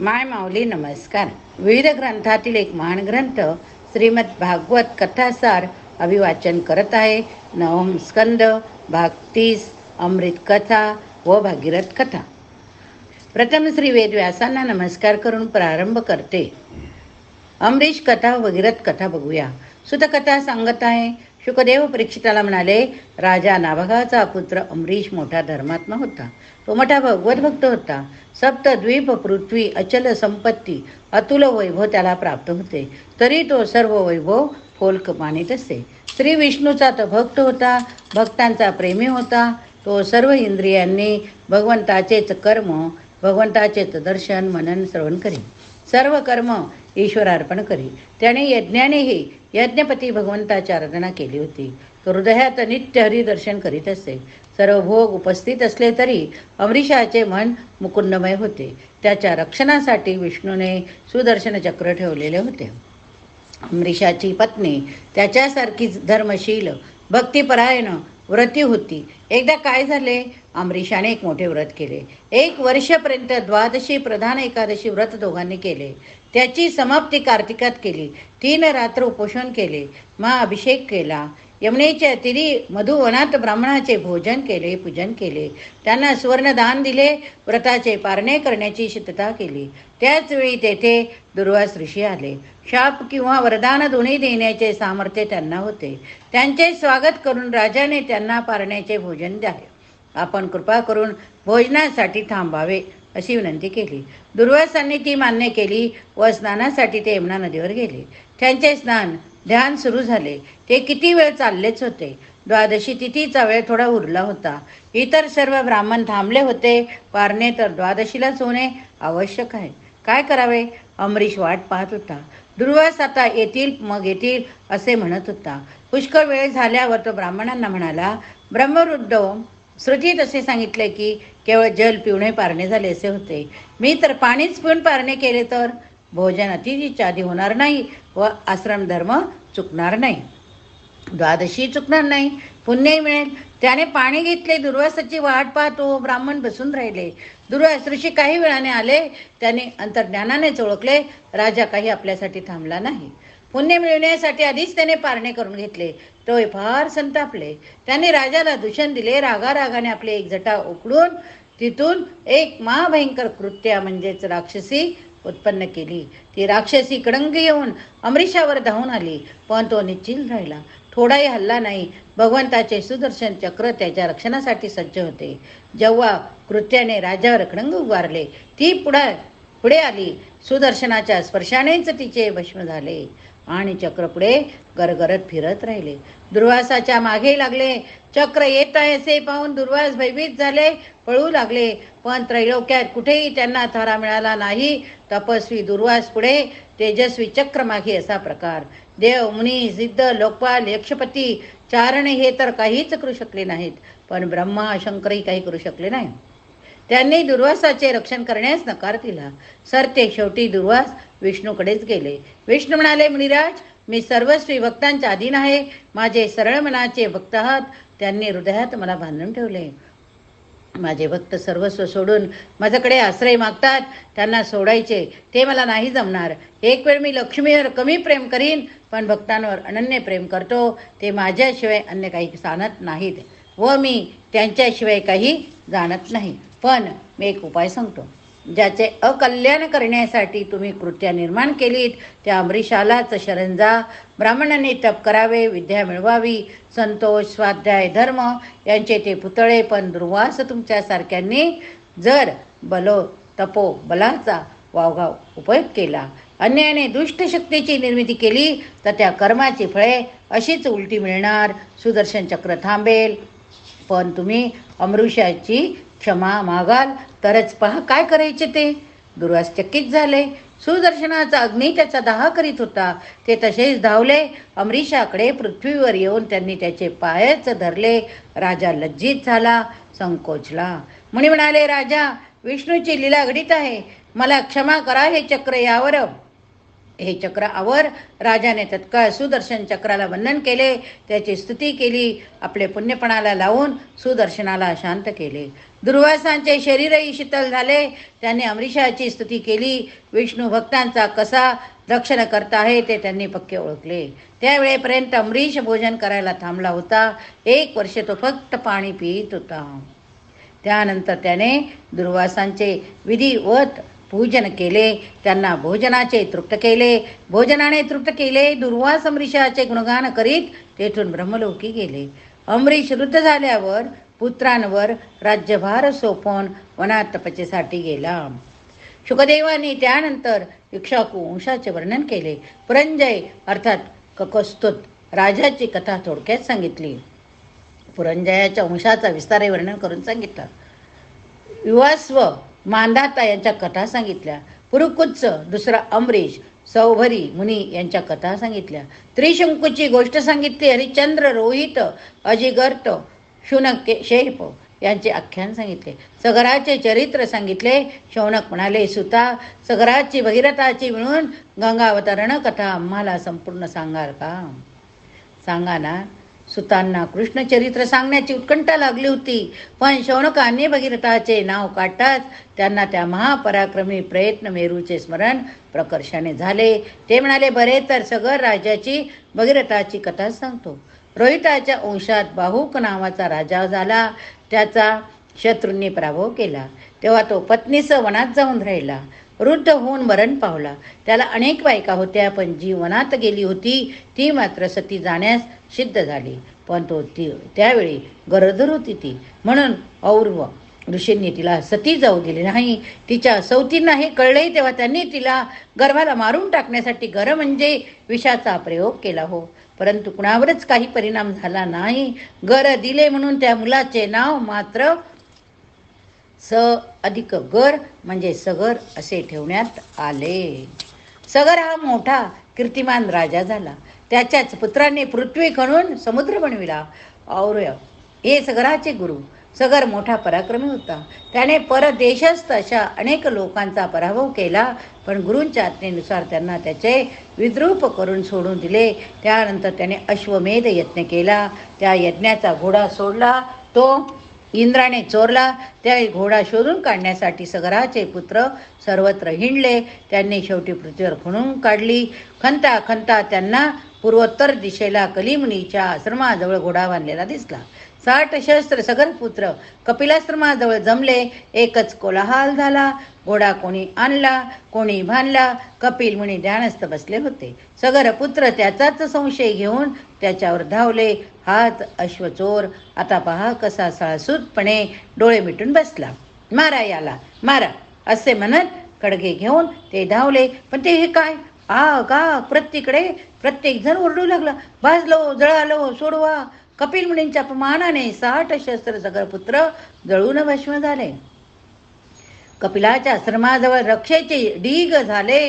माय माऊली नमस्कार. विविध ग्रंथातील एक महान ग्रंथ श्रीमद भागवत कथासार अभिवाचन करत आहे. नवम स्कंद भाग तीस अमृत कथा व भागीरथ कथा. प्रथम श्री वेदव्यासांना नमस्कार करून प्रारंभ करते. अमरीश कथा व भगीरथ कथा बघूया. सुतकथा सांगत आहे शुकदेव परीक्षिताला म्हणाले राजा नाभगाचा पुत्र अमरीश मोठा धर्मात्मा होता. तो मोठा भगवत भक्त होता. सप्त द्वीप पृथ्वी अचल संपत्ती अतुल वैभव त्याला प्राप्त होते. तरी तो सर्व वैभव फोलक मानित असे. श्री विष्णूचा तो भक्त होता भक्तांचा प्रेमी होता. तो सर्व इंद्रियांनी भगवंताचेच कर्म भगवंताचेच दर्शन मनन श्रवण करी सर्व कर्म ईश्वरार्पण करी. त्याने यज्ञानेही यज्ञपती भगवंताची आराधना केली होती. तो हृदयात नित्य हरिदर्शन करीत असे. सर्व भोग उपस्थित असले तरी अमरीशाचे मन मुकुंदमय होते. त्याच्या रक्षणासाठी विष्णूने सुदर्शन चक्र ठेवलेले होते. अमरीशाची पत्नी त्याच्यासारखीच धर्मशील भक्तिपरायण व्रती होती. एकदा काय झाले? अमरीशाने एक मोठे व्रत केले. एक वर्षपर्यंत द्वादशी प्रधान एकादशी व्रत दोघांनी केले. त्याची समाप्ती कार्तिकात केली. तीन रात्र उपोषण केले. महाअभिषेक केला. यमुनेच्या तिरी मधुवनात ब्राह्मणाचे भोजन केले पूजन केले. त्यांना सुवर्णदान दिले व्रताचे पारणे करण्याची शितता केली. त्याचवेळी तेथे दुर्वास ऋषी आले. शाप किंवा वरदान दोन्ही देण्याचे सामर्थ्य त्यांना होते. त्यांचे स्वागत करून राजाने त्यांना पारण्याचे भोजन द्यावे. आपण कृपा करून भोजनासाठी थांबावे अशी विनंती केली. दुर्वासांनी ती मान्य केली व स्नानासाठी ते यमुना नदीवर गेले. त्यांचे स्नान ध्यान सुरू झाले. ते किती वेळ चाललेच होते? द्वादशी तिथीचा वेळ थोडा उरला होता. इतर सर्व ब्राह्मण थांबले होते. पारणे तर द्वादशीलाच होणे आवश्यक आहे. काय करावे? अमरीश वाट पाहत होता. दुर्वास आता येतील मग येतील असे म्हणत होता. पुष्कळ वेळ झाल्यावर तो ब्राह्मणांना म्हणाला ब्रह्मवृद्ध श्रुतीत असे सांगितले की केवळ जल पिवणे पारणे झाले असे होते. मी तर पाणीच पिऊन पारणे केले तर? भोजन अतिथीच्या आधी होणार नाही व आश्रम धर्म चुकणार नाही. द्वादशी चुकणार नाही. पुण्यही मिळेल. त्याने पाणी घेतले दुर्वासाची वाट पाहतो ब्राह्मण बसून राहिले. दुर्वास ऋषी काही वेळाने आले. त्याने अंतर्ज्ञानानेच ओळखले राजा काही आपल्यासाठी थांबला नाही. पुण्य मिळवण्यासाठी आधीच त्याने पारणे करून घेतले. तो फार संतापले. त्याने राजाला दूषण दिले. रागारागाने आपले एक जटा उकडून तिथून एक महाभयंकर कृत्या म्हणजेच राक्षसी उत्पन्न केली. ती राक्षसी कडंग येऊन अमरीशावर धावून आली पण तो निश्चिल राहिला. थोडाही हल्ला नाही भगवंताचे सुदर्शन चक्र त्याच्या रक्षणासाठी सज्ज होते. जेव्हा कृत्याने राजावर कडंग उभारले ती पुढे पुढे आली. सुदर्शनाच्या स्पर्शानेच तिचे भस्म झाले आणि चक्र पुढे गरगरत फिरत राहिले. दुर्वासाच्या मागे लागले. चक्र येत आहे असे पाहून दुर्वास भयभीत झाले. पळू लागले. पण त्रैलोक्यात कुठेही त्यांना थारा मिळाला नाही. तपस्वी दुर्वास पुढे तेजस्वी चक्रमागे असा प्रकार. देव मुनी सिद्ध लोकपाल यक्षपती चारणे हे तर काहीच करू शकले नाहीत. पण ब्रह्मा शंकरही काही करू शकले नाही. त्यांनी दुर्वासाचे रक्षण करण्यास नकार दिला. सरते शेवटी दुर्वास विष्णूकडेच गेले. विष्णू म्हणाले मुनिराज मी सर्वस्वी भक्तांच्या अधीन आहे. माझे सरळ मनाचे भक्त आहात. त्यांनी हृदयात मला बांधून ठेवले. माझे भक्त सर्वस्व सोडून माझ्याकडे आश्रय मागतात त्यांना सोडायचे. ते मला नाही जमणार. एक वेळ मी लक्ष्मीवर कमी प्रेम करीन पण भक्तांवर अनन्य प्रेम करतो. ते माझ्याशिवाय अन्य काही जाणत नाहीत व मी त्यांच्याशिवाय काही जाणत नाही. पण मी एक उपाय सांगतो. ज्याचे अकल्याण करण्यासाठी तुम्ही कृत्या निर्माण केलीत त्या अमरीशालाच शरण जा. ब्राह्मणांनी तप करावे विद्या मिळवावी. संतोष स्वाध्याय धर्म यांचे ते पुतळे पण दुर्वास तुमच्यासारख्यांनी. जर बलो तपो बलाचा वावगाव उपयोग केला अन्यायाने दुष्ट शक्तीची निर्मिती केली तर त्या कर्माची फळे अशीच उलटी मिळणार. सुदर्शन चक्र थांबेल. पण तुम्ही अमृषाची क्षमा मागाल तरच पहा काय करायचे ते. दुर्वास चकित झाले. सुदर्शनाचा अग्नी त्याचा दाह करीत होता. ते तसेच धावले. अमरीशाकडे पृथ्वीवर येऊन त्यांनी त्याचे पायच धरले. राजा लज्जित झाला संकोचला. म्हणे म्हणाले राजा विष्णूची लीला घडीत आहे. मला क्षमा करा हे चक्र यावर. हे चक्र आवर. राजाने तत्काळ सुदर्शन चक्राला वंदन केले. त्याची स्तुती केली. आपले पुण्यपणाला लावून सुदर्शनाला शांत केले. दुर्वासांचे शरीरही शीतल झाले. त्यांनी अमरीशाची स्तुती केली. विष्णू भक्तांचा कसा रक्षण करता आहे ते त्यांनी पक्के ओळखले. त्यावेळेपर्यंत अमरीश भोजन करायला थांबला होता. एक वर्ष तो फक्त पाणी पित होता. त्यानंतर त्याने दुर्वासांचे विधिवत पूजन केले त्यांना भोजनाचे तृप्त केले. भोजनाने तृप्त केले दुर्वास अमरीशाचे गुणगान करीत तेथून ब्रह्मलोकी गेले. अमरीश वृद्ध झाल्यावर पुत्रांवर राज्यभार सोपवून वनात तपचेसाठी गेला. शुकदेवाने त्यानंतर इक्षाकू वंशाचे वर्णन केले. पुरंजय अर्थात ककस्तुत राजाची कथा थोडक्यात सांगितली. पुरंजयाच्या वंशाचा विस्तारे वर्णन करून सांगितलं. युवास्व मांधाता यांच्या कथा सांगितल्या. पुरुकुच्च दुसरा अमरीश सौभरी मुनी यांच्या कथा सांगितल्या. त्रिशंकूची गोष्ट सांगितली हरिचंद्र रोहित अजिगर्त शुनक शेप यांचे आख्यान सांगितले. सगराचे चरित्र सांगितले. शौनक म्हणाले सुता सगराची भगीरथाची मिळून गंगावतरण कथा आम्हाला संपूर्ण सांगाल का? सांगा ना. सुतांना कृष्णचरित्र सांगण्याची उत्कंठा लागली होती. पण शौनकाने भगीरथाचे नाव काढताच त्यांना त्या महापराक्रमी प्रयत्न मेरूचे स्मरण प्रकर्षाने झाले. ते म्हणाले बरे तर सगर राजाची भगीरथाची कथा सांगतो. रोहिताच्या वंशात बाहुक नावाचा राजा झाला. त्याचा शत्रूंनी पराभव केला. तेव्हा तो पत्नीसह वनात जाऊन राहिला. वृद्ध होऊन मरण पावला. त्याला अनेक बायका होत्या पण जी वनात गेली होती ती मात्र सती जाण्यास सिद्ध झाली. पण तो ती त्यावेळी गरोदर होती ती. म्हणून और्व ऋषींनी तिला सती जाऊ दिली नाही. तिच्या सवतींना हे कळले तेव्हा त्यांनी तिला गर्भाला मारून टाकण्यासाठी गर म्हणजे विषाचा प्रयोग केला हो. परंतु कुणावरच काही परिणाम झाला नाही. गर दिले म्हणून त्या मुलाचे नाव मात्र स अधिक गर म्हणजे सगर असे ठेवण्यात आले. सगर हा मोठा कीर्तिमान राजा झाला. त्याच्याच पुत्रांनी पृथ्वी खणून समुद्र बनविला. और हे सगराचे गुरु. सगर मोठा पराक्रमी होता. त्याने परदेशस्थ अशा अनेक लोकांचा पराभव केला पण गुरूंच्या आज्ञेनुसार त्यांना त्याचे विद्रूप करून सोडून दिले. त्यानंतर त्याने अश्वमेध यज्ञ केला. त्या यज्ञाचा घोडा सोडला. तो इंद्राने चोरला त्या घोडा शोधून काढण्यासाठी सगराचे पुत्र सर्वत्र हिंडले. त्यांनी शेवटी पृथ्वीवर खणून काढली. खंता खंता त्यांना पूर्वोत्तर दिशेला कलिमुनीच्या आश्रमाजवळ घोडा बांधलेला दिसला. साठ शस्त्र सगरपुत्र कपिलाश्रमाजवळ जमले. एकच कोलाहाल झाला. घोडा कोणी आणला कोणी भानला कपिल मुनी ध्यानस्थ बसले होते. सगर पुत्र त्याचाच संशय घेऊन त्याच्यावर धावले. हात अश्वचोर. आता पहा कसा साळसूतपणे डोळे मिटून बसला. मारा याला मारा. असे म्हणत कडगे घेऊन ते धावले. पण ते हे काय? आ का? प्रत्येकडे प्रत्येक जण ओरडू लागला. भाजलो जळालो सोडवा. कपिल मुनींच्या अपमानाने साठ शस्त्र सगरपुत्र जळून भस्म झाले. कपिलाच्या आश्रमाजवळ रक्षेचे ढीग झाले.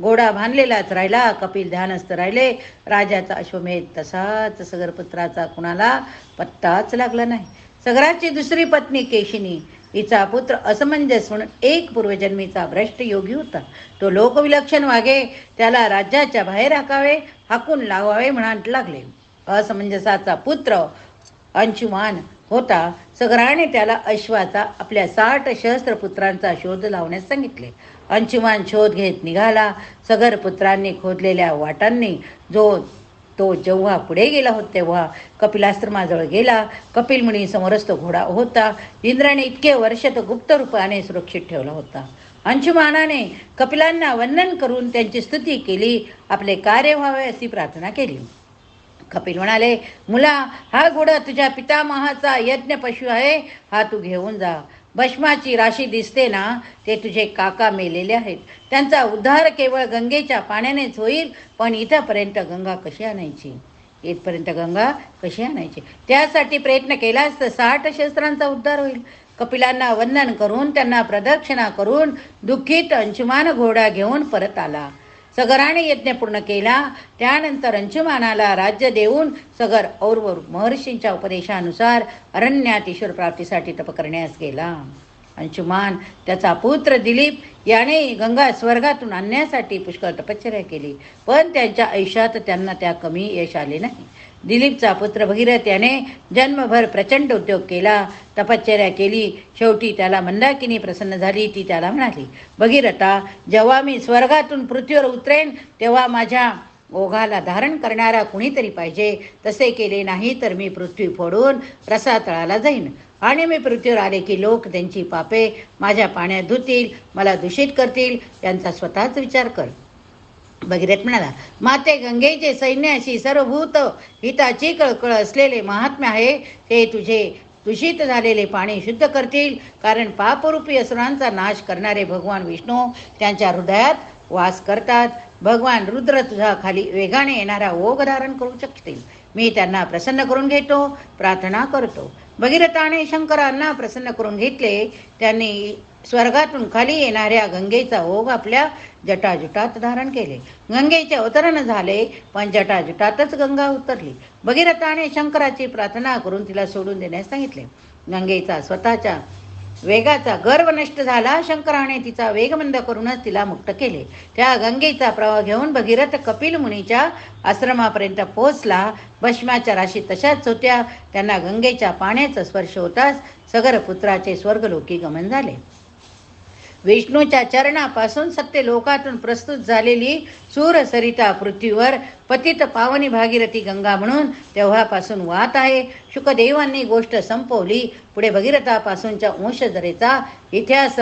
घोडा बांधलेलाच राहिला. कपिल ध्यानस्थ राहिले. राजाचा अश्वमेध तसाच सगरपुत्राचा कुणाला पत्ताच लागला नाही. सगराची दुसरी पत्नी केशिनी हिचा पुत्र असमंजस म्हणून एक पूर्वजन्मीचा भ्रष्ट योगी होता. तो लोकविलक्षण वागे. त्याला राज्याच्या बाहेर हाकावे हाकून लावावे म्हणत लागले. असमंजसाचा पुत्र अंशुमान होता. सगराने त्याला अश्वाचा आपल्या साठ सहस्त्र पुत्रांचा शोध लावण्यास सांगितले. अंशुमान शोध घेत निघाला. सगर पुत्रांनी खोदलेल्या वाटांनी जो तो जेव्हा पुढे गेला होता तेव्हा कपिलाश्रमाजवळ गेला. कपिल मुनी घोडा होता. इंद्राने इतके वर्ष तो गुप्त रूपाने सुरक्षित ठेवला होता. अंशुमानाने कपिलांना वंदन करून त्यांची स्तुती केली. आपले कार्य व्हावे अशी प्रार्थना केली. कपिल म्हणाले मुला हा घोडा तुझ्या पितामहाचा यज्ञ पशु आहे हा तू घेऊन जा. भस्माची राशी दिसते ना ते तुझे काका मेलेले आहेत. त्यांचा उद्धार केवळ गंगेच्या पाण्यानेच होईल पण इथंपर्यंत गंगा कशी आणायची? इथपर्यंत गंगा कशी आणायची? त्यासाठी प्रयत्न केलास तर साठ शस्त्रांचा उद्धार होईल. कपिलांना वंदन करून त्यांना प्रदक्षिणा करून दुःखित अंशुमान घोडा घेऊन परत आला. सगराने यज्ञ पूर्ण केला. त्यानंतर अंशुमानाला राज्य देऊन सगर और महर्षींच्या उपदेशानुसार अरण्यात ईश्वर प्राप्तीसाठी तप करण्यास गेला. अंशुमान त्याचा पुत्र दिलीप याने गंगा स्वर्गातून आणण्यासाठी पुष्कळ तपश्चर्या केली. पण त्यांच्या आयुष्यात त्यांना त्या कमी यश आले नाही. दिलीपचा पुत्र भगीरथ याने जन्मभर प्रचंड उद्योग केला. तपश्चर्या केली. शेवटी त्याला मंदाकिनी प्रसन्न झाली. ती त्याला म्हणाली भगीरथा जेव्हा मी स्वर्गातून पृथ्वीवर उतरेन तेव्हा माझ्या ओघाला धारण करणारा कुणीतरी पाहिजे. तसे केले नाही तर मी पृथ्वी फोडून रसातळाला जाईन. आणि मी पृथ्वीवर आले की लोक त्यांची पापे माझ्या पाण्यात धुतील मला दूषित करतील. यांचा स्वतःच विचार कर. भगीरथ म्हणाला माते गंगेचे सैन्याशी सर्वभूत हिताची कळकळ असलेले महात्म्य आहे. ते तुझे दूषित झालेले पाणी शुद्ध करतील. कारण पापरूपी असुरांचा नाश करणारे भगवान विष्णू त्यांच्या हृदयात वास करतात. भगवान रुद्र तुझा खाली वेगाने येणारा ओघ धारण करू शकतील. मी त्यांना प्रसन्न करून घेतो प्रार्थना करतो. भगीरथाने शंकरांना प्रसन्न करून घेतले. त्यांनी स्वर्गातून खाली येणाऱ्या गंगेचा ओघ आपल्या जटाजुटात धारण केले. गंगेचे अवतरण झाले पण जटाजुटातच गंगा उतरली. भगीरथाने शंकराची प्रार्थना करून तिला सोडून देण्यास सांगितले. गंगेचा स्वतःच्या वेगाचा गर्व नष्ट झाला. शंकराने तिचा वेगमंद करूनच तिला मुक्त केले. त्या गंगेचा प्रवाह घेऊन भगीरथ कपिल मुनीच्या आश्रमापर्यंत पोहोचला. भस्माच्या राशी तशाच होत्या. त्यांना गंगेच्या पाण्याचा स्पर्श होताच सगरपुत्राचे स्वर्गलोकी गमन झाले. विष्णूच्या चरणापासून सत्य लोकातून प्रस्तुत झालेली सूर सरिता पृथ्वीवर पतित पावनी भागीरथी गंगा म्हणून तेव्हापासून वाहत आहे. शुकदेवांनी गोष्ट संपवली. पुढे भगीरथापासूनच्या वंशधरेचा इतिहास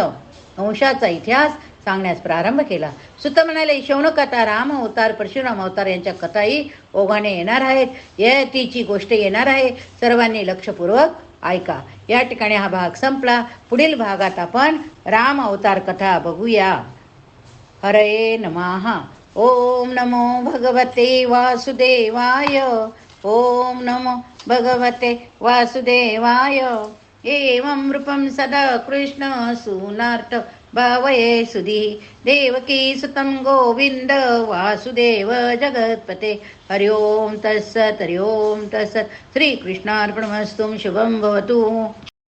वंशाचा इतिहास सांगण्यास प्रारंभ केला. सुत म्हणाले शौनकथा राम अवतार परशुराम अवतार यांच्या कथाही ओघाने येणार आहेत. यतीची गोष्ट येणार आहे. सर्वांनी लक्षपूर्वक ऐका या ठिकाणी हा भाग संपला. पुढील भागात आपण राम अवतार कथा बघूया. हरये नमः. ओम नमो भगवते वासुदेवाय. ओम नमो भगवते वासुदेवाय. एवं रूपं सदा कृष्ण सुनार्थ भावये सुधी देवकी सुतं गोविन्द वासुदेव जगत्पते। हरि ओं तत्सत् हरि ओं तत्सत्। श्रीकृष्णार्पणमस्तु शुभं भवतु।